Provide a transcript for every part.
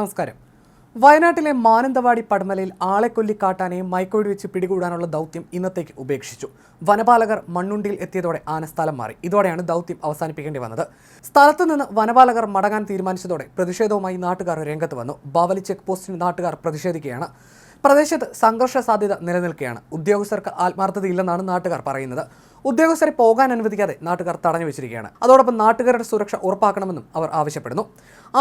നമസ്കാരം. വയനാട്ടിലെ മാനന്തവാടി പടമലയിൽ ആളെ കൊല്ലി കാട്ടാനയെ മയക്കോടി വെച്ച് പിടികൂടാനുള്ള ദൗത്യം ഇന്നത്തേക്ക് ഉപേക്ഷിച്ചു. വനപാലകർ മണ്ണുണ്ടിയിൽ എത്തിയതോടെ ആന സ്ഥലം മാറി. ഇതോടെയാണ് ദൗത്യം അവസാനിപ്പിക്കേണ്ടി വന്നത്. സ്ഥലത്ത് നിന്ന് വനപാലകർ മടങ്ങാൻ തീരുമാനിച്ചതോടെ പ്രതിഷേധവുമായി നാട്ടുകാർ രംഗത്ത് വന്നു. ബാവലി ചെക്ക് പോസ്റ്റിന് നാട്ടുകാർ പ്രതിഷേധിക്കുകയാണ്. പ്രദേശത്ത് സംഘർഷ സാധ്യത നിലനിൽക്കുകയാണ്. ഉദ്യോഗസ്ഥർക്ക് ആത്മാർത്ഥതയില്ലെന്നാണ് നാട്ടുകാർ പറയുന്നത്. ഉദ്യോഗസ്ഥരെ പോകാൻ അനുവദിക്കാതെ നാട്ടുകാർ തടഞ്ഞു വെച്ചിരിക്കുകയാണ്. അതോടൊപ്പം നാട്ടുകാരുടെ സുരക്ഷ ഉറപ്പാക്കണമെന്നും അവർ ആവശ്യപ്പെടുന്നു.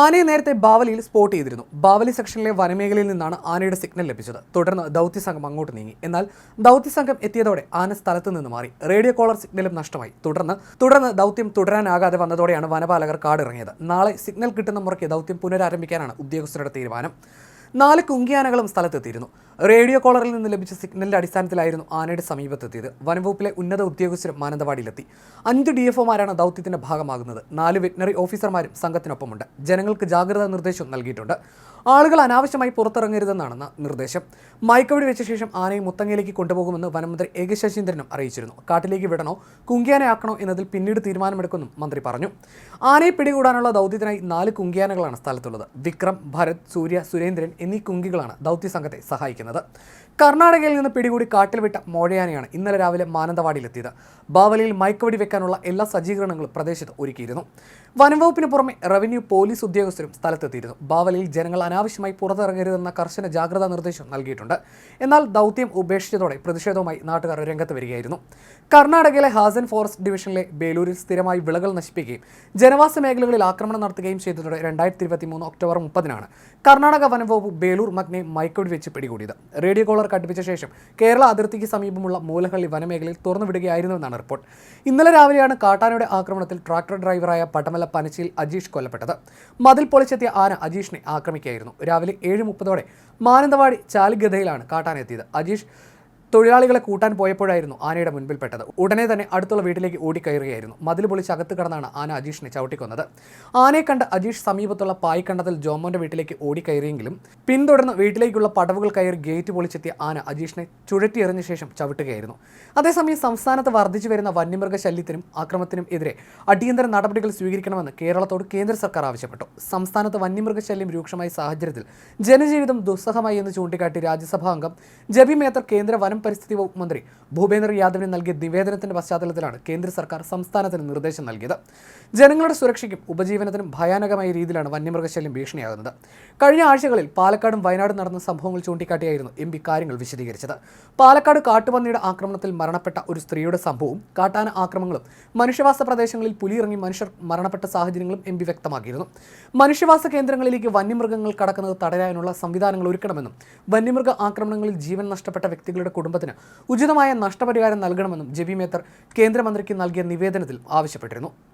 ആനയെ നേരത്തെ ബാവലിയിൽ സ്പോട്ട് ചെയ്തിരുന്നു. ബാവലി സെക്ഷനിലെ വനമേഖലയിൽ നിന്നാണ് ആനയുടെ സിഗ്നൽ ലഭിച്ചത്. തുടർന്ന് ദൗത്യസംഘം അങ്ങോട്ട് നീങ്ങി. എന്നാൽ ദൗത്യസംഘം എത്തിയതോടെ ആന സ്ഥലത്ത് നിന്ന് മാറി. റേഡിയോ കോളർ സിഗ്നലും നഷ്ടമായി. തുടർന്ന് തുടർന്ന് ദൗത്യം തുടരാനാകാതെ വന്നതോടെയാണ് വനപാലകർ കാടിറങ്ങിയത്. നാളെ സിഗ്നൽ കിട്ടുന്ന മുറയ്ക്ക് ദൗത്യം പുനരാരംഭിക്കാനാണ് ഉദ്യോഗസ്ഥരുടെ തീരുമാനം. നാല് കുങ്കിയാനകളും സ്ഥലത്തെത്തിയിരുന്നു. റേഡിയോ കോളറിൽ നിന്ന് ലഭിച്ച സിഗ്നലിന്റെ അടിസ്ഥാനത്തിലായിരുന്നു ആനയുടെ സമീപത്തെത്തിയത്. വനംവകുപ്പിലെ ഉന്നത ഉദ്യോഗസ്ഥരും മാനന്തവാടിയിലെത്തി. അഞ്ച് ഡി എഫ് ഒമാരാണ് ദൗത്യത്തിന്റെ ഭാഗമാകുന്നത്. നാല് വെറ്റിനറി ഓഫീസർമാരും സംഘത്തിനൊപ്പമുണ്ട്. ജനങ്ങൾക്ക് ജാഗ്രതാ നിർദ്ദേശവും നൽകിയിട്ടുണ്ട്. ആളുകൾ അനാവശ്യമായി പുറത്തിറങ്ങരുതെന്നാണ് നിർദ്ദേശം. മയക്കവിടി വെച്ച ശേഷം ആനയെ മുത്തങ്ങയിലേക്ക് കൊണ്ടുപോകുമെന്ന് വനമന്ത്രി എ കെ ശശീന്ദ്രനും അറിയിച്ചിരുന്നു. കാട്ടിലേക്ക് വിടണോ കുങ്കിയാനയാക്കണോ എന്നതിൽ പിന്നീട് തീരുമാനമെടുക്കുമെന്നും മന്ത്രി പറഞ്ഞു. ആനയെ പിടികൂടാനുള്ള ദൗത്യത്തിനായി നാല് കുങ്കിയാനകളാണ് സ്ഥലത്തുള്ളത്. വിക്രം ഭരത് സൂര്യ സുരേന്ദ്രൻ എന്നീ കുങ്കികളാണ് ദൗത്യ സംഘത്തെ സഹായിക്കുന്നത്. കർണാടകയിൽ നിന്ന് പിടികൂടി കാട്ടിൽ വിട്ട മോഴയാനയാണ് ഇന്നലെ രാവിലെ മാനന്തവാടിയിലെത്തിയത്. ബാവലിയിൽ മയക്കുവടി വെക്കാനുള്ള എല്ലാ സജ്ജീകരണങ്ങളും പ്രദേശത്ത് ഒരുക്കിയിരുന്നു. വനംവകുപ്പിന് പുറമെ റവന്യൂ പോലീസ് ഉദ്യോഗസ്ഥരും സ്ഥലത്തെത്തിയിരുന്നു. ബാവലിയിൽ ജനങ്ങൾ അനാവശ്യമായി പുറത്തിറങ്ങരുതെന്ന കർശന ജാഗ്രതാ നിർദ്ദേശം നൽകിയിട്ടുണ്ട്. എന്നാൽ ദൗത്യം ഉപേക്ഷിച്ചതോടെ പ്രതിഷേധവുമായി നാട്ടുകാർ രംഗത്ത് വരികയായിരുന്നു. കർണാടകയിലെ ഹാസൻ ഫോറസ്റ്റ് ഡിവിഷനിലെ ബേലൂരിൽ സ്ഥിരമായി വിളകൾ നശിപ്പിക്കുകയും ജനവാസ മേഖലകളിൽ ആക്രമണം നടത്തുകയും ചെയ്തതോടെ രണ്ടായിരത്തി ഇരുപത്തി മൂന്ന് ഒക്ടോബർ മുപ്പതിനാണ് കർണാടക വനംവകുപ്പ് ബേലൂർ മഗ്നെ മൈക്കോടി വെച്ച് പിടികൂടിയത്. റേഡിയോ കോളർ കടുപ്പിച്ച ശേഷം കേരള അതിർത്തിക്ക് സമീപമുള്ള മൂലഹള്ളി വനമേഖലയിൽ തുറന്നുവിടുകയായിരുന്നുവെന്നാണ് റിപ്പോർട്ട്. ഇന്നലെ രാവിലെയാണ് കാട്ടാനയുടെ ആക്രമണത്തിൽ ട്രാക്ടർ ഡ്രൈവറായ പട്ടമല പനച്ചിയിൽ അജീഷ് കൊല്ലപ്പെട്ടത്. മതിൽ പൊളിച്ചെത്തിയ ആന അജീഷിനെ ആക്രമിക്കുകയായിരുന്നു. രാവിലെ ഏഴ് മുപ്പതോടെ മാനന്തവാടി ചാലിഗതയിലാണ് കാട്ടാനെത്തിയത്. അജീഷ് തൊഴിലാളികളെ കൂട്ടാൻ പോയപ്പോഴായിരുന്നു ആനയുടെ മുൻപിൽപ്പെട്ടത്. ഉടനെ തന്നെ അടുത്തുള്ള വീട്ടിലേക്ക് ഓടിക്കയറുകയായിരുന്നു. മതിൽ പൊളിച്ച് അകത്ത് കടന്നാണ് ആന അജീഷിനെ ചവിട്ടിക്കൊന്നത്. ആനയെ കണ്ട് അജീഷ് സമീപത്തുള്ള പായ്ക്കണ്ടത്തിൽ ജോമോന്റെ വീട്ടിലേക്ക് ഓടിക്കയറിയെങ്കിലും പിന്തുടർന്ന് വീട്ടിലേക്കുള്ള പടവുകൾ കയറി ഗേറ്റ് പൊളിച്ചെത്തിയ ആന അജീഷിനെ ചുഴറ്റിയെറിഞ്ഞ ശേഷം ചവിട്ടുകയായിരുന്നു. അതേസമയം സംസ്ഥാനത്ത് വർദ്ധിച്ചു വരുന്ന വന്യമൃഗ ശല്യത്തിനും ആക്രമത്തിനും എതിരെ അടിയന്തര നടപടികൾ സ്വീകരിക്കണമെന്ന് കേരളത്തോട് കേന്ദ്ര സർക്കാർ ആവശ്യപ്പെട്ടു. സംസ്ഥാനത്ത് വന്യമൃഗ ശല്യം രൂക്ഷമായ സാഹചര്യത്തിൽ ജനജീവിതം ദുസ്സഹമായി എന്ന് ചൂണ്ടിക്കാട്ടി രാജ്യസഭാ അംഗം ജബി മേത്തർ കേന്ദ്ര വനം പരിസ്ഥിതി വകുപ്പ് മന്ത്രി ഭൂപേന്ദ്ര യാദവിന് നൽകിയ നിവേദനത്തിന്റെ പശ്ചാത്തലത്തിലാണ് കേന്ദ്ര സർക്കാർ സംസ്ഥാനത്തിന് നിർദ്ദേശം നൽകിയത്. ജനങ്ങളുടെ സുരക്ഷയ്ക്കും ഉപജീവനത്തിനും ഭയാനകമായ രീതിയിലാണ് വന്യമൃഗശല്യം ഭീഷണിയാകുന്നത്. കഴിഞ്ഞ ആഴ്ചകളിൽ പാലക്കാടും വയനാടും നടന്ന സംഭവങ്ങൾ ചൂണ്ടിക്കാട്ടിയായിരുന്നു എം കാര്യങ്ങൾ വിശദീകരിച്ചത്. പാലക്കാട് കാട്ടുപന്നിയുടെ ആക്രമണത്തിൽ മരണപ്പെട്ട ഒരു സ്ത്രീയുടെ സംഭവവും കാട്ടാന ആക്രമണങ്ങളും മനുഷ്യവാസ പ്രദേശങ്ങളിൽ പുലിയിറങ്ങി മനുഷ്യർ മരണപ്പെട്ട സാഹചര്യങ്ങളും എം വ്യക്തമാക്കിയിരുന്നു. മനുഷ്യവാസ കേന്ദ്രങ്ങളിലേക്ക് വന്യമൃഗങ്ങൾ കടക്കുന്നത് തടയാനുള്ള സംവിധാനങ്ങൾ ഒരുക്കണമെന്നും വന്യമൃഗ ആക്രമണങ്ങളിൽ ജീവൻ നഷ്ടപ്പെട്ട വ്യക്തികളുടെ കുടുംബത്തിന് ഉചിതമായ നഷ്ടപരിഹാരം നൽകണമെന്നും ജെബി മേത്തർ കേന്ദ്രമന്ത്രിക്ക് നൽകിയ നിവേദനത്തിൽ ആവശ്യപ്പെട്ടിരുന്നു